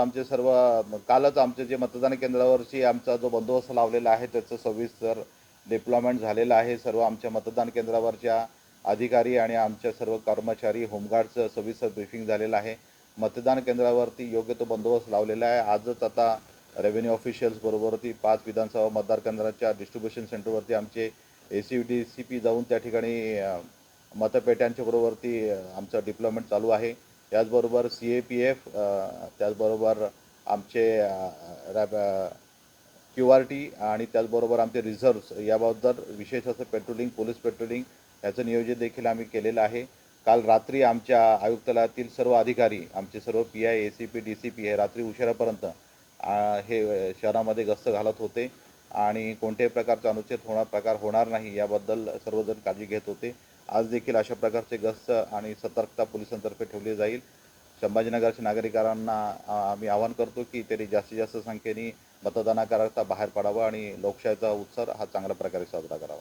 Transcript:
आमचे सर्व कालच आमचे जे मतदान केंद्रावरची आमचा जो बंदोबस्त लावलेला आहे त्याचं सविस्तर डिप्लॉयमेंट झालेलं आहे. सर्व आमच्या मतदान केंद्रावरच्या अधिकारी आणि आमच्या सर्व कर्मचारी होमगार्डचं सविस्तर ब्रिफिंग झालेलं आहे. मतदान केंद्रावरती योग्य तो बंदोबस्त लावलेला आहे. आजच आता रेव्हेन्यू ऑफिशियल्स बरोबरती पाच विधानसभा मतदार केंद्राच्या डिस्ट्रीब्युशन सेंटरवरती आमचे A C D C P जाऊन त्या ठिकाणी मतपेट्यांच्या बरोबरती आमचं डिप्लॉयमेंट चालू आहे. त्याचबरोबर सी ए पी एफ त्याचबरोबर आमचे रॅब क्यू आर टी आणि त्याचबरोबर आमचे रिझर्व्स याबद्दल विशेष असं पेट्रोलिंग पोलीस पेट्रोलिंग याचं नियोजन देखील आम्ही केलेलं आहे. काल रात्री आमच्या आयुक्तालयातील सर्व अधिकारी आमचे सर्व P I A C P D C P हे रात्री उशिरापर्यंत हे शहरामध्ये गस्त घालत होते आणि कोणत्याही प्रकारचा अनुच्छेद होणार प्रकार होणार नाही याबद्दल सर्वजण काळजी घेत होते. आज देखील अशा प्रकारचे गस्त आणि सतर्कता पोलिसांतर्फे ठेवली जाईल. संभाजीनगरच्या नागरिकांना आम्ही आवाहन करतो की त्यांनी जास्तीत जास्त संख्येने मतदानाकरता बाहेर पडावं आणि लोकशाहीचा उत्सव हा चांगल्या प्रकारे साजरा करावा.